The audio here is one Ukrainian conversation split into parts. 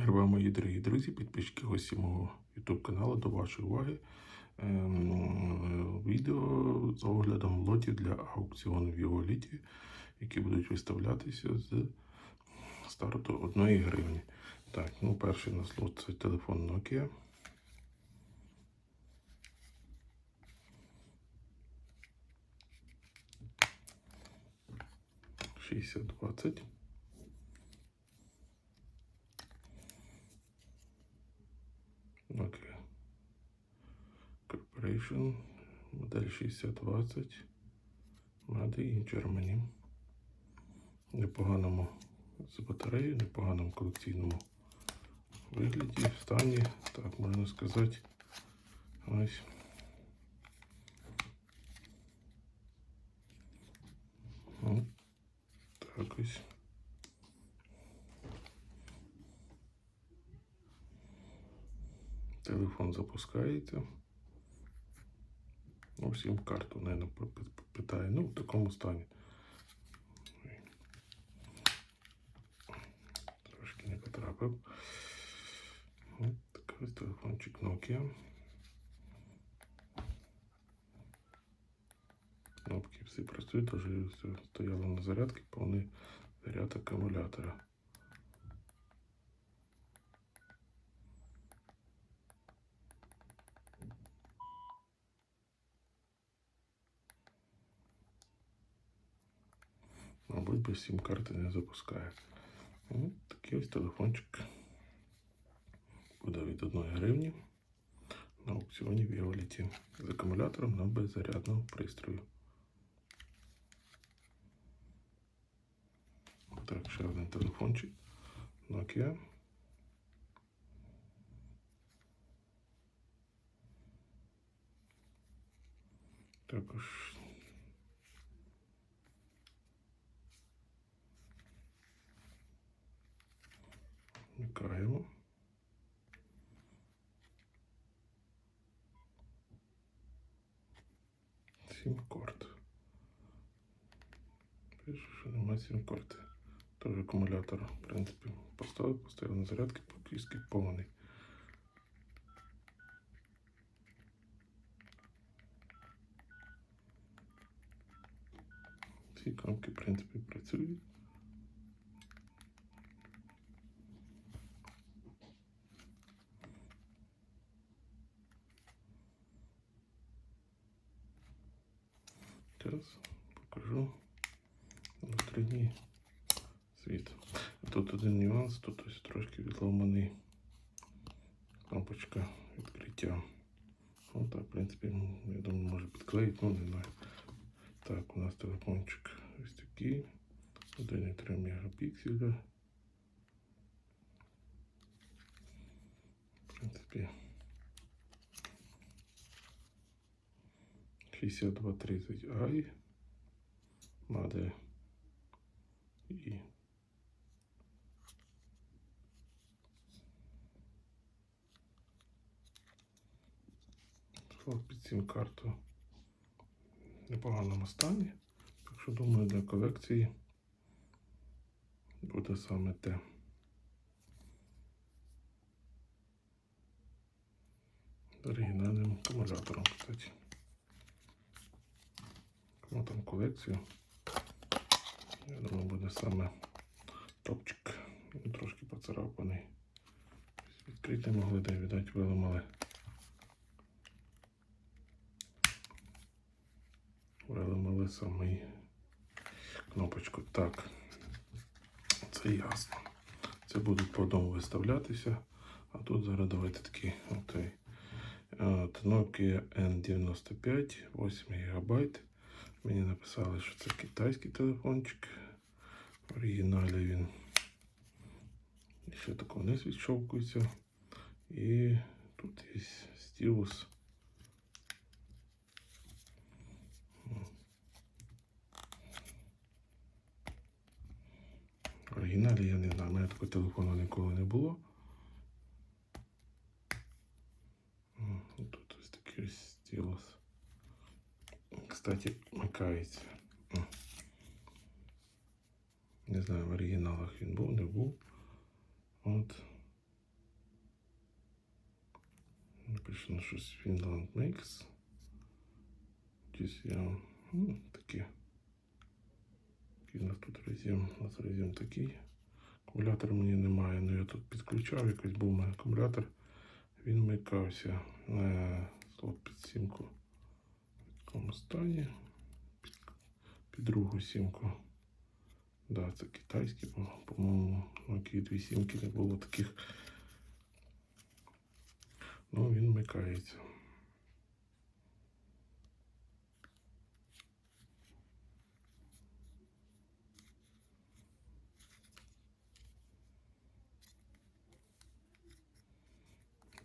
Мир мої дорогі друзі, підписчики гості мого YouTube каналу до вашої уваги. Ем, Відео з оглядом лотів для аукціону в Єволіті, які будуть виставлятися з старту 1 гривні. Так, ну перший нас лот це телефон Nokia. Шістдесят двадцять. Nokia Corporation, модель 6020, Made in Germany. В непоганому з батареєю, непоганому колекційному вигляді, стані, так можна сказати. Ось. От Так ось. Телефон запускається. Ну, всім карту, наверное, питає. Ну, в такому стані. Трошки не потрапив. Ось ось телефончик Nokia. Кнопки всі працюють, все стояло на зарядці, повний заряд акумулятора. Мабуть, без сім карти не запускає. Ось такий ось телефончик буде від 1 гривні на аукціоні в Віоліті з акумулятором на беззарядного пристрою. Так, ще один телефончик Nokia. Також вмикаємо. Сім корт. Пише, що немає сім корти. Теж акумулятор, в принципі, поставив, поставив на зарядки, поки повний. Ці кнопки, в принципі, працюють. світ. Тут один нюанс, тут ось трошки відломаний кнопочка відкриття. Ну так, в принципі, я думаю, може підклеїти, ну не знаю. Так, у нас телефончик ось такий. 1,3 мегапікселя. В принципі. 6230 i Made і слот під цим карту в непоганому стані. Так що думаю, для колекції буде саме те. З оригінальним акумулятором, кстати. Кому там колекцію. Я думаю, буде саме топчик. Трошки поцарапаний. Відкрити могли, де віддати виламали. Виламали саме кнопочку. Так, це ясно. Це будуть по одному виставлятися. А тут зараз давайте такий окей. От, Nokia N95, 8 ГБ. Мені написали, що це китайський телефончик. В оригіналі він ще такого не відщовкується. І тут є стілус. оригіналі, я не знаю, у мене такого телефону ніколи не було. Ну, тут ось такий ось стілос. Кстати, макається. Не знаю, в оригіналах він був, не був. От. Напишено щось Finland Makes. Десь я. Ну, таке. Тут резин? У нас резин такий. Акумулятор мені немає, але я тут підключав, якось був у акумулятор. Він вмикався на слот під сімку в такому стані. Під, під другу сімку. Да, це китайський, по- по-моєму, Nokia дві сімки не було таких. Ну, він вмикається.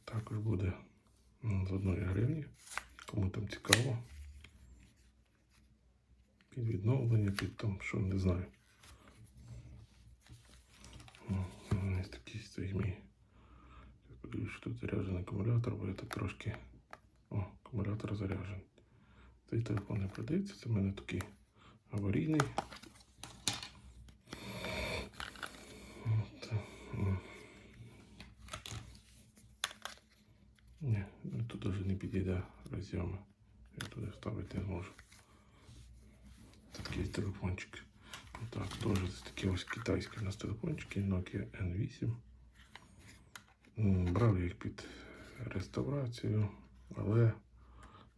Також буде м, з одної гривні. Кому там цікаво. Під відновлення, під там, що не знаю. Ось такий стоїть. Я подивлюсь, що тут заряджений акумулятор, бо я так трошки. О, акумулятор заряджений. Цей телефон не продається, це в мене такий аварійний. Ні, тут навіть не підійде розйоми. Я туди вставити не зможу. Такий телефончик. Так, теж це такі ось китайські у нас телефончики Nokia N8. Брав я їх під реставрацію, але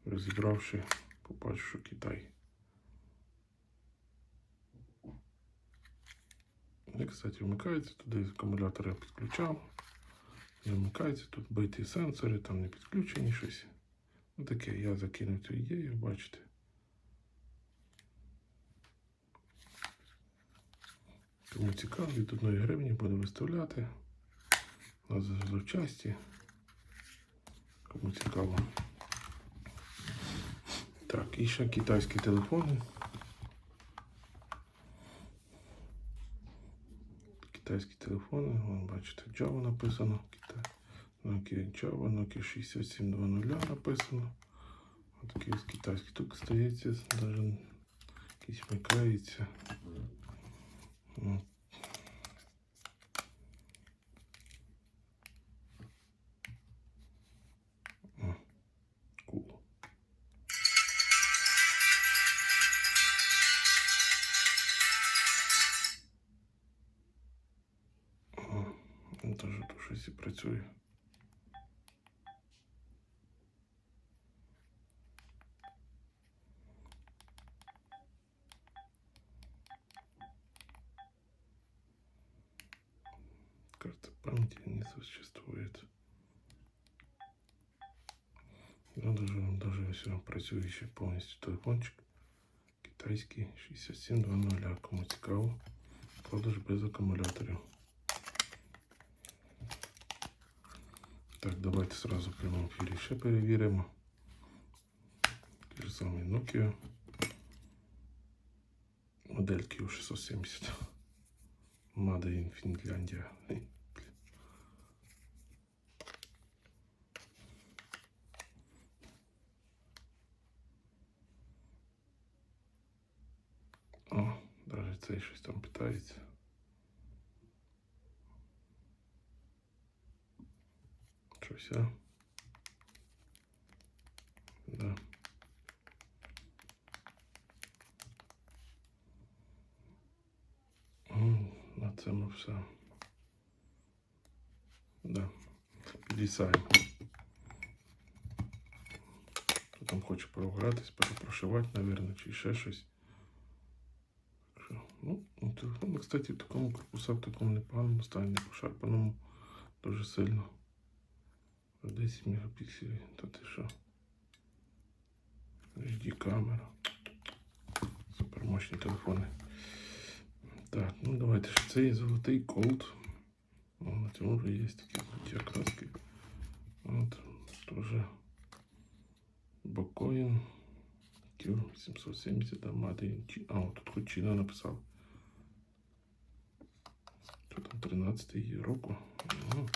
розібравши, побачив, що Китай. І, кстати, вмикається туди акумулятор я підключав. Не вмикається, тут биті сенсори, там не підключені щось. Ну таке, я закинув цю ідею, бачите. Кому цікаво, від одної гривні буду виставляти на запчасті. Кому цікаво. Так, і ще китайські телефони. Китайські телефони, вон бачите, Java написано. Nokia Java, Nokia 6720 написано. Ось такий китайський. Тут стається, навіть якийсь вмикається. От. О, Cool. О, Він теж тут щось і працює. все працюючий повністю телефончик. Китайський 6720. Кому цікаво. Продаж без акумуляторів. Так, давайте сразу в прямому ефірі ще перевіримо. Ті ж самий Nokia. Модель Q670. Made in Finlandia. цей щось там питається. Щось, а? Да. М, На цьому все. Да. Підвісаємо. Хто там хоче програтись, перепрошивати, напевно, чи ще щось. Телефон, кстати, в такому корпусі, в такому непоганому стані, не пошарпаному дуже сильно. 10 мегапікселів, та ти що? HD камера. Супер мощні телефони. Так, ну давайте ще цей золотий колд. О, на цьому вже є такі круті окраски. От, теж Бокоін. Q770 да, Made А, тут хоч Чина написав. Що там 13 року. Ну,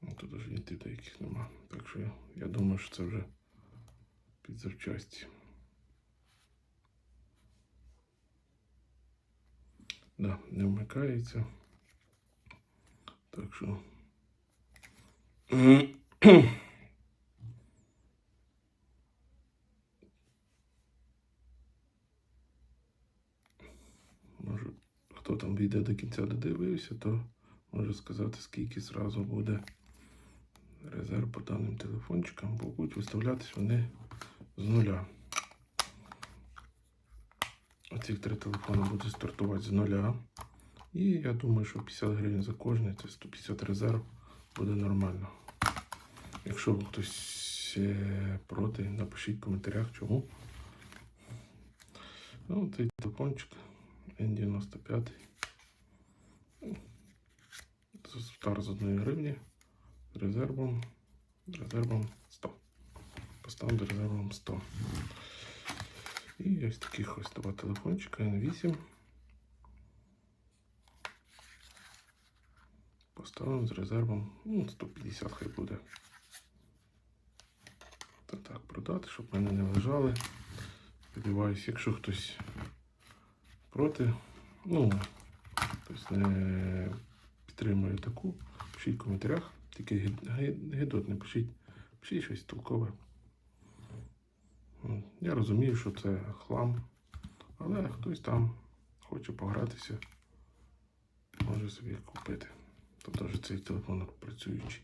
ну, тут даже вінти деяких нема. Так що я, думаю, що це вже під запчасті. Да, не вмикається. Так що. відео до кінця додивився, то можу сказати, скільки зразу буде резерв по даним телефончикам, бо будуть виставлятись вони з нуля. Оці три телефони будуть стартувати з нуля. І я думаю, що 50 гривень за кожний, це 150 резерв, буде нормально. Якщо хтось е, проти, напишіть в коментарях, чому. Ну, цей телефончик N95. Це стар з 1 гривні. Резервом. Резервом 100. Поставив резервом 100. І ось таких ось два телефончика N8. Поставимо з резервом ну, 150 хай буде. Та так, продати, щоб мене не лежали. Сподіваюсь, якщо хтось проти, ну, хтось не підтримує таку, пишіть в коментарях. Тільки гі- гі- гідот не пишіть, пишіть щось толкове. Я розумію, що це хлам, але хтось там хоче погратися, може собі купити. Тобто вже цей телефон працюючий.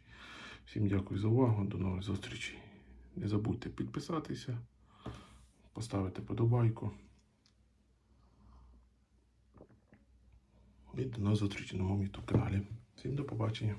Всім дякую за увагу, до нових зустрічей. Не забудьте підписатися, поставити подобайку. І до нас зустрічі на моєму YouTube каналі. Всім до побачення.